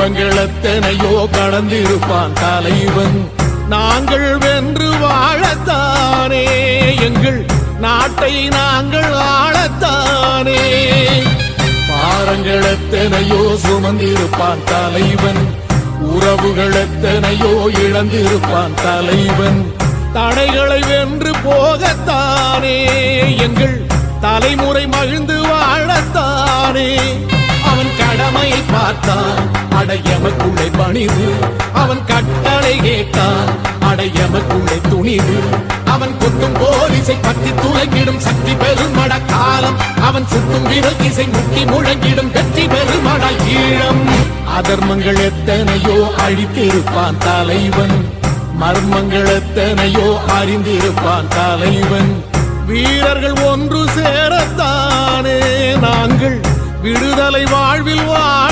பங்களத்தனையோ கடந்திருப்பான் தலைவன். நாங்கள் வென்று வாழத்தானே எங்கள் நாட்டை நாங்கள் ஆளத்தானே. பாரங்களத்தனையோ சுமந்திருப்பான் தலைவன். உறவுகளத்தனையோ இழந்திருப்பான் தலைவன். தடைகளை வென்று போகத்தானே எங்கள் தலைமுறை மகிழ்ந்து பார்த்தான் அடையமக்குள்ளே பணிவு. அவன் கட்டளை கேட்டான் அடையமக்குள்ளே துணிவு. அவன் குத்தும் போலீசை பற்றி துளங்கிடும் சக்தி பெருமட காலம். அவன் சுத்தும் விரல் திசை முட்டி முழங்கிடும் வெற்றி பெருமட ஈழம். அதர்மங்கள் எத்தனையோ அழித்திருப்பான் தலைவன். மர்மங்கள் எத்தனையோ அறிந்திருப்பான் தலைவன். வீரர்கள் ஒன்று சேரத்தானே நாங்கள் விடுதலை வாழ்வில் வாழ்